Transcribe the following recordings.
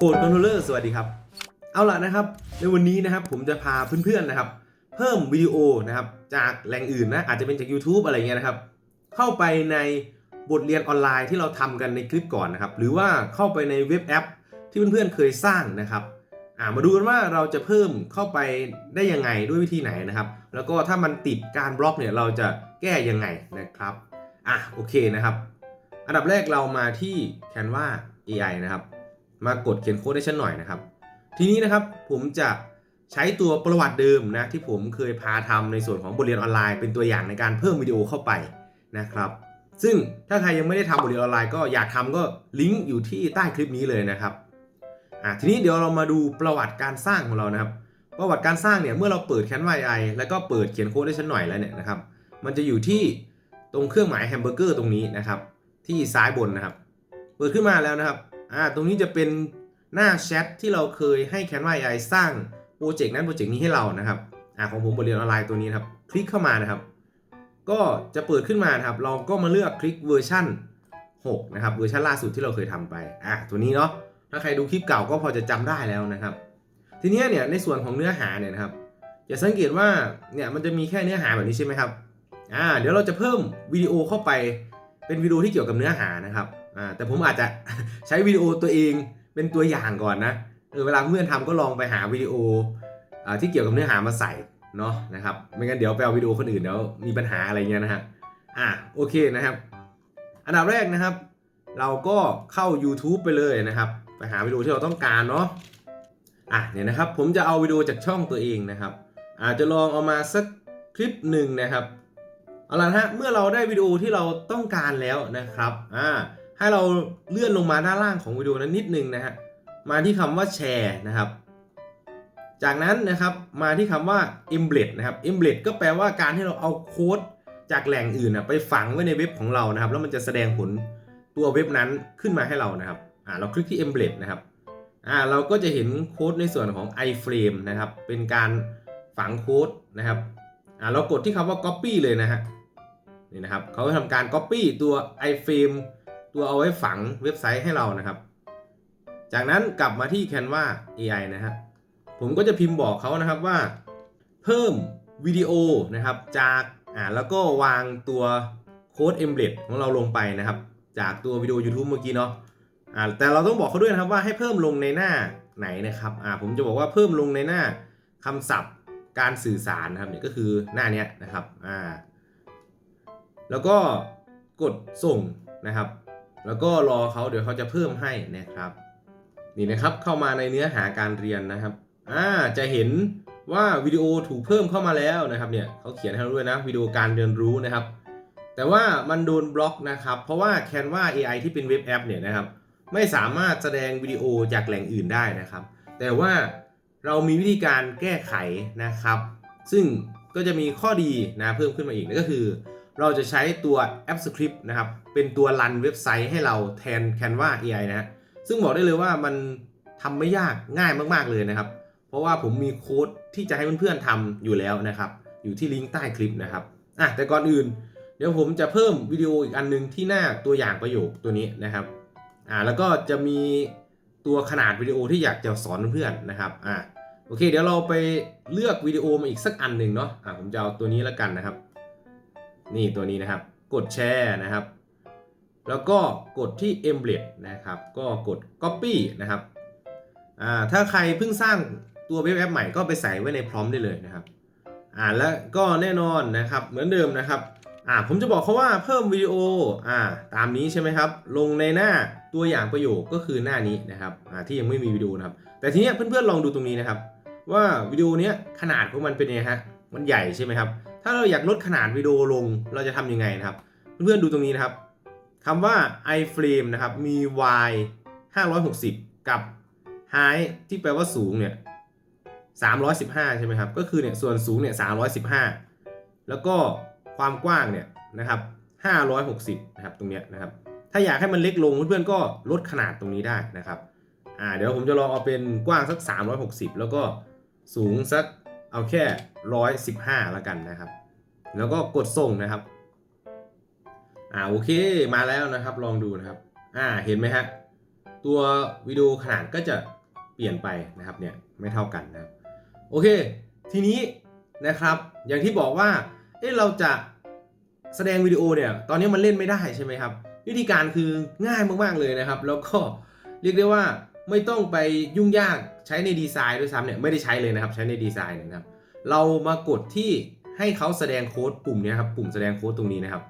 โคดคอนโทรลเลอร์สวัสดีครับ เอาล่ะนะครับ ในวันนี้นะครับผมจะพาเพื่อนๆนะครับ เพิ่มวิดีโอนะครับจากแหล่งอื่นนะอาจจะเป็นจาก YouTube อะไรเงี้ยนะครับ เข้าไปในบทเรียนออนไลน์ที่เราทำกันในคลิปก่อนนะครับ หรือว่าเข้าไปในเว็บแอป ที่เพื่อนๆเคยสร้างนะครับอ่ามาดูกันว่าเราจะเพิ่มเข้าไปได้ยังไงด้วยวิธีไหนนะครับ แล้วก็ถ้ามันติดการบล็อกเนี่ยเราจะแก้ยังไงนะครับอะโอเคนะครับ อันดับแรกเรามาที่ Canva AI นะครับ มากดเขียนโค้ดให้ฉันหน่อยนะครับ ทีนี้นะครับผมจะใช้ตัวประวัติเดิมนะที่ผมเคยพาทำในส่วนของบทเรียนออนไลน์เป็นตัวอย่างในการเพิ่มวิดีโอเข้าไปนะครับ ซึ่งถ้าใครยังไม่ได้ทำบทเรียนออนไลน์ก็อยากทำก็ลิงก์อยู่ที่ใต้คลิปนี้เลยนะครับอะทีนี้เดี๋ยวเรามาดูประวัติการสร้างของเรานะครับ ประวัติการสร้างเนี่ยเมื่อเราเปิด Canva AI แล้วก็เปิดเขียนโค้ดให้ฉันหน่อยแล้วเนี่ยนะครับมันจะอยู่ที่ตรงเครื่องหมายแฮมเบอร์เกอร์ตรงนี้นะครับ ที่ซ้ายบนนะครับ เปิดขึ้นมาแล้วนะครับ อ่าตรงนี้จะเป็นหน้าแชทที่เราเคยให้ Canva AI สร้างโปรเจกต์นั้นโปรเจกต์นี้ให้เรานะครับอ่าของผมบทเรียนออนไลน์ตัวนี้นครับ คลิกเข้ามานะครับ ก็จะเปิดขึ้นมานะครับ เราก็มาเลือกคลิกเวอร์ชัน6นะครับเวอร์ชันล่าสุดที่เราเคยทำไปอ่าตัวนี้เนาะถ้าใครดูคลิปเก่าก็พอจะจำได้แล้วนะครับ ทีนี้เนี่ยในส่วนของเนื้อหาเนี่ยนะครับจะสังเกตว่าเนี่ยมันจะมีแค่เนื้อหาแบบนี้ใช่ไหมครับอ่าเดี๋ยวเราจะเพิ่มวิดีโอเข้าไปเป็นวิดีโอที่เกี่ยวกับเนื้อหานะครับ อ่าแต่ผมอาจจะใช้วิดีโอตัวเองเป็นตัวอย่างก่อนนะเออเวลาเพื่อนทำก็ลองไปหาวิดีโออ่าที่เกี่ยวกับเนื้อหามาใส่เนาะนะครับไม่งั้นเดี๋ยวไปเอาวิดีโอคนอื่นเดี๋ยวมีปัญหาอะไรเงี้ยนะฮะอ่าโอเคนะครับ อันดับแรกนะครับ เราก็เข้า YouTube ไปเลยนะครับไปหาวิดีโอที่เราต้องการเนาะอะเนี่ยนะครับผมจะเอาวิดีโอจากช่องตัวเองนะครับ อาจจะลองเอามาสักคลิปหนึ่งนะครับเอาละฮะเมื่อเราได้วิดีโอที่เราต้องการแล้วนะครับอ่า ให้เราเลื่อนลงมาด้านล่างของวิดีโอนั้นนิดนึงนะฮะ มาที่คำว่าแชร์นะครับ จากนั้นนะครับมาที่คำว่า embed นะครับ embed ก็แปลว่าการที่เราเอาโค้ดจากแหล่งอื่นนะไปฝังไว้ในเว็บของเรานะครับ แล้วมันจะแสดงผลตัวเว็บนั้นขึ้นมาให้เรานะครับอ่าเราคลิกที่ embed นะครับอ่าเราก็จะเห็นโค้ดในส่วนของ iframe นะครับ เป็นการฝังโค้ดนะครับอ่าเรากดที่คำว่า copy เลยนะฮะนี่นะครับเขาจะทำการ copy ตัว iframe ตัวเอาไว้ฝังเว็บไซต์ให้เรานะครับ จากนั้นกลับมาที่ Canva AI นะฮะผมก็จะพิมพ์บอกเขานะครับว่า เพิ่มวิดีโอนะครับจากอ่าแล้วก็วางตัวโค้ด embed ของเราลงไปนะครับ จากตัววิดีโอ YouTube เมื่อกี้เนาะอ่าแต่เราต้องบอกเขาด้วยนะครับว่าให้เพิ่มลงในหน้าไหนนะครับอ่าผมจะบอกว่าเพิ่มลงในหน้าคำศัพท์การสื่อสารนะครับเนี่ยก็คือหน้านี้นะครับอ่าแล้วก็กดส่งนะครับ แล้วก็รอเขาเดี๋ยวเขาจะเพิ่มให้นะครับ นี่นะครับเข้ามาในเนื้อหาการเรียนนะครับอ่าจะเห็นว่าวิดีโอถูกเพิ่มเข้ามาแล้วนะครับเนี่ยเขาเขียนให้เราด้วยนะวิดีโอการเรียนรู้นะครับ แต่ว่ามันโดนบล็อกนะครับ เพราะว่า Canva AI ที่เป็นเว็บแอปเนี่ยนะครับ ไม่สามารถแสดงวิดีโอจากแหล่งอื่นได้นะครับ แต่ว่าเรามีวิธีการแก้ไขนะครับ ซึ่งก็จะมีข้อดีนะเพิ่มขึ้นมาอีกนั่นก็คือ เราจะใช้ตัวแอป Script นะครับ เป็นตัวรันเว็บไซต์ให้เราแทน Canva AI นะฮะซึ่งบอกได้เลยว่ามันทำไม่ยากง่ายมากๆเลยนะครับ เพราะว่าผมมีโค้ดที่จะให้เพื่อนๆทำอยู่แล้วนะครับ อยู่ที่ลิงก์ใต้คลิปนะครับอะแต่ก่อนอื่น เดี๋ยวผมจะเพิ่มวิดีโออีกอันนึงที่หน้าตัวอย่างประโยคตัวนี้นะครับอ่าแล้วก็จะมีตัวขนาดวิดีโอที่อยากจะสอนเพื่อนๆนะครับอ่าโอเค เดี๋ยวเราไปเลือกวิดีโอมาอีกสักอันหนึ่งเนาะอ่าผมจะเอาตัวนี้แล้วกันนะครับ นี่ตัวนี้นะครับ กดแชร์นะครับ แล้วก็กดที่ embed นะครับ ก็กด copy นะครับอ่าถ้าใครเพิ่งสร้างตัวเว็บแอปใหม่ก็ไปใส่ไว้ในพร้อมได้เลยนะครับอ่าแล้วก็แน่นอนนะครับเหมือนเดิมนะครับอ่าผมจะบอกเขาว่าเพิ่มวิดีโออ่าตามนี้ใช่ไหมครับ ลงในหน้าตัวอย่างประโยคก็คือหน้านี้นะครับอ่าที่ยังไม่มีวิดีโอนะครับ แต่ทีนี้เพื่อนๆลองดูตรงนี้นะครับ ว่าวิดีโอเนี้ยขนาดของมันเป็นยังไงฮะมันใหญ่ใช่ไหมครับ ถ้าเราอยากลดขนาดวิดีโอลงเราจะทำยังไงนะครับ เพื่อนๆดูตรงนี้นะครับคำว่า iframe นะครับ มี y 560 กับ high ที่แปลว่าสูงเนี่ย315 ใช่ไหมครับ ก็คือเนี่ยส่วนสูงเนี่ย315 แล้วก็ความกว้างเนี่ยนะครับ560นะครับตรงเนี้ยนะครับ ถ้าอยากให้มันเล็กลงเพื่อนๆก็ลดขนาดตรงนี้ได้นะครับอ่าเดี๋ยวผมจะลองเอาเป็นกว้างสัก 360 แล้วก็สูงสักเอาแค่ 115 แล้วกันนะครับ แล้วก็กดส่งนะครับ อ่าโอเคมาแล้วนะครับ ลองดูนะครับ อ่าเห็นไหมฮะตัววิดีโอขนาดก็จะเปลี่ยนไปนะครับเนี่ยไม่เท่ากันนะครับโอเค ทีนี้นะครับ อย่างที่บอกว่าเอ๊ะเราจะแสดงวิดีโอเนี่ยตอนนี้มันเล่นไม่ได้ใช่ไหมครับ วิธีการคือง่ายมากๆเลยนะครับ แล้วก็เรียกได้ว่าไม่ต้องไปยุ่งยากใช้ในดีไซน์ด้วยซ้ำเนี่ยไม่ได้ใช้เลยนะครับ ใช้ในดีไซน์นะครับ เรามากดที่ ให้เขาแสดงโค้ดปุ่มเนี้ครับปุ่มแสดงโค้ดตรงนี้นะครับ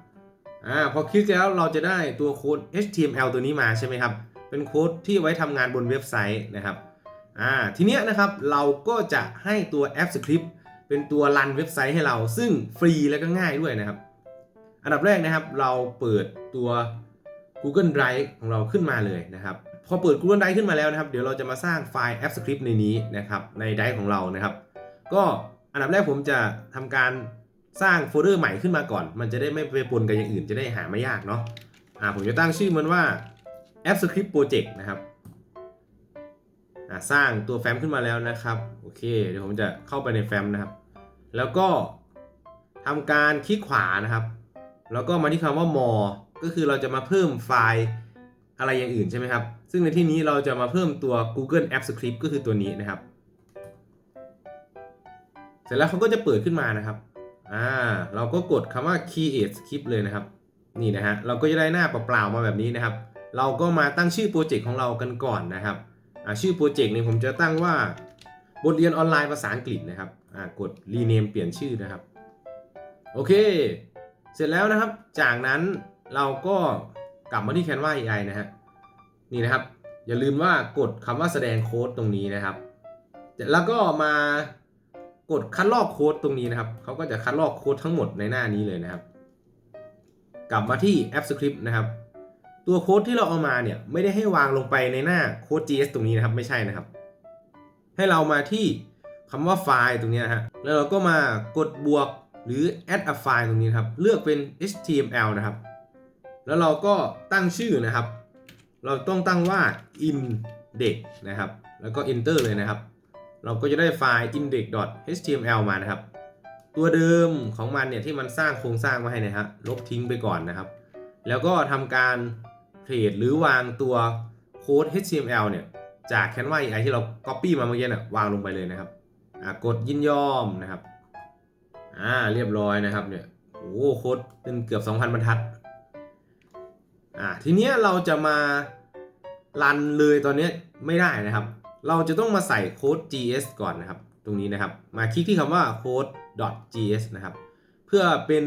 อ่าพอคลิกแล้วเราจะได้ตัวโค้ด HTML ตัวนี้มาใช่ไหมครับ เป็นโค้ดที่ไว้ทำงานบนเว็บไซต์นะครับอ่าทีเนี้ยนะครับเราก็จะให้ตัวแอปสคริปต์เป็นตัวรันเว็บไซต์ให้เรา ซึ่งฟรีและก็ง่ายด้วยนะครับ อันดับแรกนะครับเราเปิดตัว Google Drive ของเราขึ้นมาเลยนะครับ พอเปิด Google Drive ขึ้นมาแล้วนะครับ เดี๋ยวเราจะมาสร้างไฟล์แอปสคริปต์ในนี้นะครับใน Drive ของเรานะครับ ก็ นดับแรกผมจะทำการสร้างโฟลเดอร์ใหม่ขึ้นมาก่อน มันจะได้ไม่ไปปนกับอย่างอื่นจะได้หาไม่ยากเนาะอ่าผมจะตั้งชื่อมันว่า App Script Project นะครับอ่าสร้างตัวแฟ้มขึ้นมาแล้วนะครับ โอเค เดี๋ยวผมจะเข้าไปในแฟ้มนะครับ แล้วก็ทำการคลิกขวานะครับ แล้วก็มาที่คำว่า more ก็คือเราจะมาเพิ่มไฟล์อะไรอย่างอื่นใช่ไหมครับ ซึ่งในที่นี้เราจะมาเพิ่มตัว Google App Script ก็คือตัวนี้นะครับ สร็จแล้วเขาก็จะเปิดขึ้นมานะครับ อ่า เราก็กดคำว่า create script เลยนะครับ นี่นะฮะ เราก็จะได้หน้าเปล่าๆมาแบบนี้นะครับ เราก็มาตั้งชื่อโปรเจกต์ของเรากันก่อนนะครับ อ่า ชื่อโปรเจกต์นี้ผมจะตั้งว่า บทเรียนออนไลน์ภาษาอังกฤษนะครับ อ่า กด rename เปลี่ยนชื่อนะครับ โอเค เสร็จแล้วนะครับ จากนั้นเราก็กลับมาที่ Canva AI นะฮะ นี่นะครับ อย่าลืมว่ากดคำว่าแสดงโค้ดตรงนี้นะครับ แล้วก็มา กดคัดลอกโค้ดตรงนี้นะครับเขาก็จะคัดลอกโค้ดทั้งหมดในหน้านี้เลยนะครับ กลับมาที่แอป Script นะครับ ตัวโค้ดที่เราเอามาเนี่ยไม่ได้ให้วางลงไปในหน้าโค้ด GS ตรงนี้นะครับไม่ใช่นะครับ ให้เรามาที่คำว่าไฟล์ตรงนี้นะฮะแล้วเราก็มากดบวกหรือ add a file ตรงนี้นครับ เลือกเป็น HTML นะครับ แล้วเราก็ตั้งชื่อนะครับ เราต้องตั้งว่า index นะครับ แล้วก็ enter เลยนะครับ เราก็จะได้ไฟล์ index.html มานะครับ ตัวเดิมของมันเนี่ยที่มันสร้างโครงสร้างมาให้นะฮะลบทิ้งไปก่อนนะครับ แล้วก็ทำการเพลทหรือวางตัวโค้ด HTML เนี่ยจาก Canva AI ที่เรา Copy มาเมื่อกี้น่ะวางลงไปเลยนะครับอ่ากดยินยอมนะครับอ่าเรียบร้อยนะครับเนี่ยโอ้โค้ดเป็นเกือบ 2,000 บรรทัดอ่าทีเนี้ยเราจะมารันเลยตอนเนี้ยไม่ได้นะครับ เราจะต้องมาใส่โค้ด gs ก่อนนะครับ ตรงนี้นะครับ มาคลิกที่คำว่า code gs นะครับ เพื่อเป็น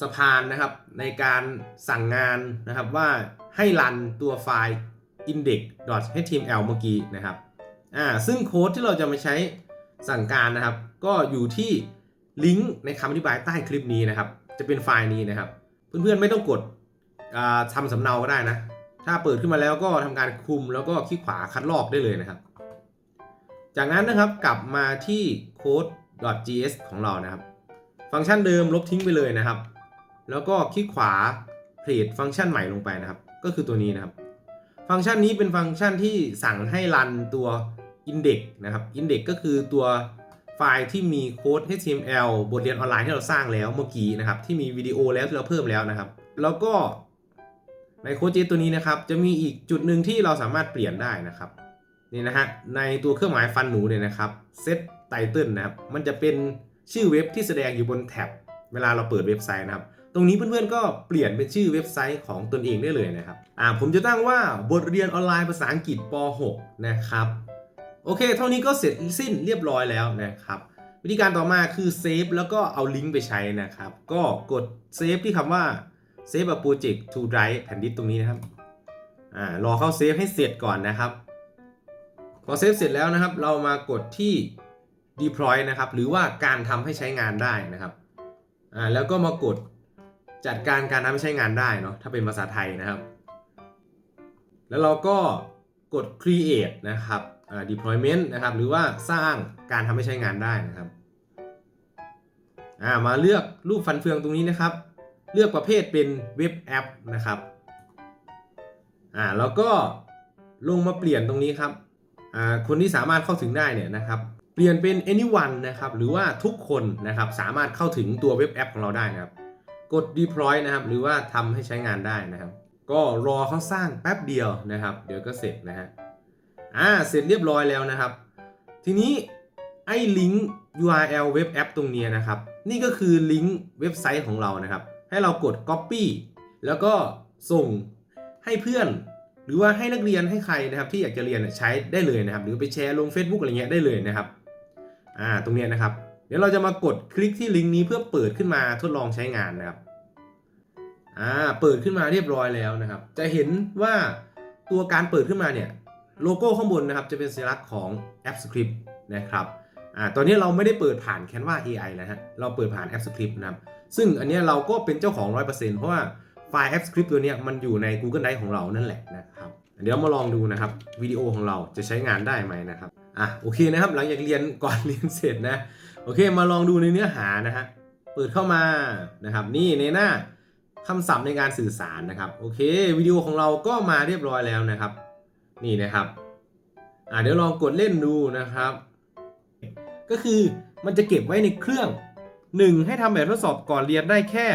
สะพานนะครับในการสั่งงานนะครับว่าให้รันตัวไฟล์ index.html เมื่อกี้นะครับอ่าซึ่งโค้ดที่เราจะมาใช้สั่งการนะครับ ก็อยู่ที่ลิงก์ในคำอธิบายใต้คลิปนี้นะครับ จะเป็นไฟล์นี้นะครับ เพื่อนๆไม่ต้องกดทำสำเนาก็ได้นะ ถ้าเปิดขึ้นมาแล้วก็ทำการคุมแล้วก็คลิกขวาคัดลอกได้เลยนะครับ จากนั้นนะครับกลับมาที่ code.gs ของเรานะครับ ฟังก์ชันเดิมลบทิ้งไปเลยนะครับ แล้วก็คลิกขวาเพลทฟังก์ชันใหม่ลงไปนะครับ ก็คือตัวนี้นะครับ ฟังก์ชันนี้เป็นฟังก์ชันที่สั่งให้รันตัว index นะครับ index ก็คือตัวไฟล์ที่มีโค้ด HTML บทเรียนออนไลน์ที่เราสร้างแล้วเมื่อกี้นะครับ ที่มีวิดีโอแล้วที่เราเพิ่มแล้วนะครับ แล้วก็ ในโค้ดเจตัวนี้นะครับจะมีอีกจุดหนึ่งที่เราสามารถเปลี่ยนได้นะครับนี่นะฮะในตัวเครื่องหมายฟันหนูเนี่ยนะครับ set title นะครับมันจะเป็นชื่อเว็บที่แสดงอยู่บนแท็บเวลาเราเปิดเว็บไซต์นะครับตรงนี้เพื่อนๆก็เปลี่ยนเป็นชื่อเว็บไซต์ของตนเองได้เลยนะครับอ่าผมจะตั้งว่าบทเรียนออนไลน์ภาษาอังกฤษป .6 นะครับโอเค เท่านี้ก็เสร็จสิ้นเรียบร้อยแล้วนะครับวิธีการต่อมาคือเซฟแล้วก็เอาลิงก์ไปใช้นะครับก็กดเซฟที่คำว่า Save a project to drive แผ่นดิสตรงนี้นะครับอ่ารอเข้าเซฟให้เสร็จก่อนนะครับ พอเซฟเสร็จแล้วนะครับ เรามากดที่ deploy นะครับ หรือว่าการทำให้ใช้งานได้นะครับอ่าแล้วก็มากดจัดการการทำให้ใช้งานได้เนาะถ้าเป็นภาษาไทยนะครับ แล้วเราก็กด create นะครับอ่า deployment นะครับ หรือว่าสร้างการทำให้ใช้งานได้นะครับ อ่า มาเลือกรูปฟันเฟืองตรงนี้นะครับ เลือกประเภทเป็นเว็บแอปนะครับอ่าแล้วก็ลงมาเปลี่ยนตรงนี้ครับอ่าคนที่สามารถเข้าถึงได้เนี่ยนะครับเปลี่ยนเป็น anyone นะครับหรือว่าทุกคนนะครับสามารถเข้าถึงตัวเว็บแอปของเราได้นะครับ กด deploy นะครับหรือว่าทำให้ใช้งานได้นะครับ ก็รอเขาสร้างแป๊บเดียวนะครับ เดี๋ยวก็เสร็จนะฮะอ่าเสร็จเรียบร้อยแล้วนะครับ ทีนี้ไอ้ลิงก์ URL เว็บแอปตรงนี้นะครับ นี่ก็คือลิงก์เว็บไซต์ของเรานะครับ ให้เรากด Copy แล้วก็ส่งให้เพื่อน หรือว่าให้นักเรียนให้ใครนะครับ ที่อยากจะเรียนใช้ได้เลยนะครับ หรือไปแชร์ลง Facebook อะไรเงี้ยได้เลยนะครับอ่าตรงนี้นะครับ เดี๋ยวเราจะมากดคลิกที่ลิงก์นี้เพื่อเปิดขึ้นมาทดลองใช้งานนะครับอ่าเปิดขึ้นมาเรียบร้อยแล้วนะครับ จะเห็นว่าตัวการเปิดขึ้นมาเนี่ยโลโก้ข้างบนนะครับจะเป็นสัญลักษณ์ของแอป Script นะครับอ่าตอนนี้เราไม่ได้เปิดผ่าน Canva AI นะฮะเราเปิดผ่านแอป Script นะครับ ซึ่งอันนี้เราก็เป็นเจ้าของ 100%เพราะว่าไฟล์แอป Script ตัวนี้มันอยู่ใน Google Drive ของเรานั่นแหละนะครับเดี๋ยวมาลองดูนะครับวิดีโอของเราจะใช้งานได้ไหมนะครับอะโอเคนะครับหลังจากเรียนก่อนเรียนเสร็จนะโอเคมาลองดูในเนื้อหานะฮะเปิดเข้ามานะครับนี่ในหน้าคำศัพท์ในการสื่อสารนะครับโอเควิดีโอของเราก็มาเรียบร้อยแล้วนะครับ นี่นะครับอ่าเดี๋ยวลองกดเล่นดูนะครับ ก็คือมันจะเก็บไว้ในเครื่อง 1 ให้ทำแบบทดสอบก่อนเรียนได้แค่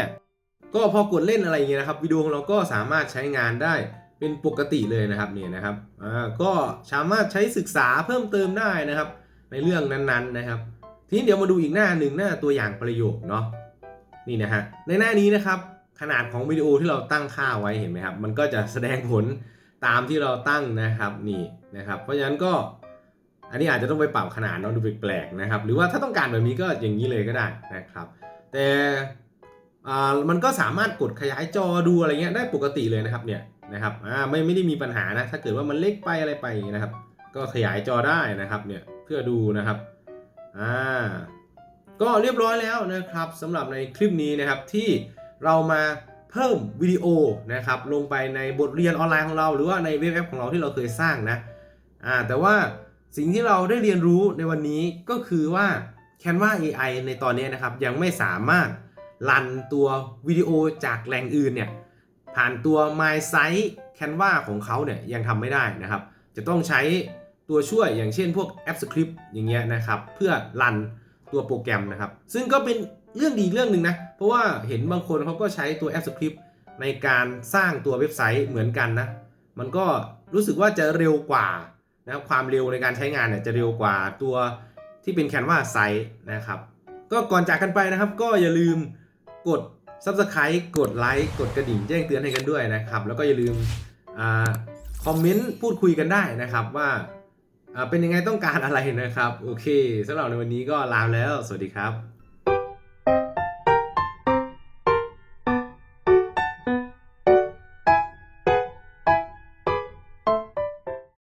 ก็พอกดเล่นอะไรอย่างเงี้ยนะครับวิดีโอของเราก็สามารถใช้งานได้เป็นปกติเลยนะครับเนี่ยนะครับอ่าก็สามารถใช้ศึกษาเพิ่มเติมได้นะครับ ในเรื่องนั้นๆนะครับ ทีนี้เดี๋ยวมาดูอีกหน้าหนึ่งหน้าตัวอย่างประโยคเนาะนี่นะฮะในหน้านี้นะครับขนาดของวิดีโอที่เราตั้งค่าไว้เห็นไหมครับ มันก็จะแสดงผลตามที่เราตั้งนะครับนี่นะครับ เพราะฉะนั้นก็ อันนี้อาจจะต้องไปปรับขนาดเนาะดูแปลกๆนะครับ หรือว่าถ้าต้องการแบบนี้ก็อย่างนี้เลยก็ได้นะครับ แต่อ่ามันก็สามารถกดขยายจอดูอะไรเงี้ยได้ปกติเลยนะครับเนี่ยนะครับอ่าไม่ไม่ได้มีปัญหานะถ้าเกิดว่ามันเล็กไปอะไรไปนะครับ ก็ขยายจอได้นะครับเนี่ยเพื่อดูนะครับอ่าก็เรียบร้อยแล้วนะครับสำหรับในคลิปนี้นะครับที่เรามาเพิ่มวิดีโอนะครับลงไปในบทเรียนออนไลน์ของเรา หรือว่าในเว็บแอปของเราที่เราเคยสร้างนะอ่าแต่ว่า สิ่งที่เราได้เรียนรู้ในวันนี้ก็คือว่า Canva AI ในตอนนี้นะครับ ยังไม่สามารถรันตัววิดีโอจากแหล่งอื่นเนี่ยผ่านตัว My Site Canva ของเขาเนี่ยยังทำไม่ได้นะครับ จะต้องใช้ตัวช่วยอย่างเช่นพวกแอปสคริปต์อย่างเงี้ยนะครับ เพื่อรันตัวโปรแกรมนะครับ ซึ่งก็เป็นเรื่องดีเรื่องหนึ่งนะ เพราะว่าเห็นบางคนเขาก็ใช้ตัวแอปสคริปต์ในการสร้างตัวเว็บไซต์เหมือนกันนะ มันก็รู้สึกว่าจะเร็วกว่า นะครับความเร็วในการใช้งานเนี่ยจะเร็วกว่าตัวที่เป็น Canva Site นะครับ ก็ก่อนจากกันไปนะครับ ก็อย่าลืมกด Subscribe กดไลค์กดกระดิ่งแจ้งเตือนให้กันด้วยนะครับ แล้วก็อย่าลืมอคอมเมนต์พูดคุยกันได้นะครับว่าเป็นยังไงต้องการอะไรนะครับ โอเคสำหรับในวันนี้ก็ลาแล้ว สวัสดีครับ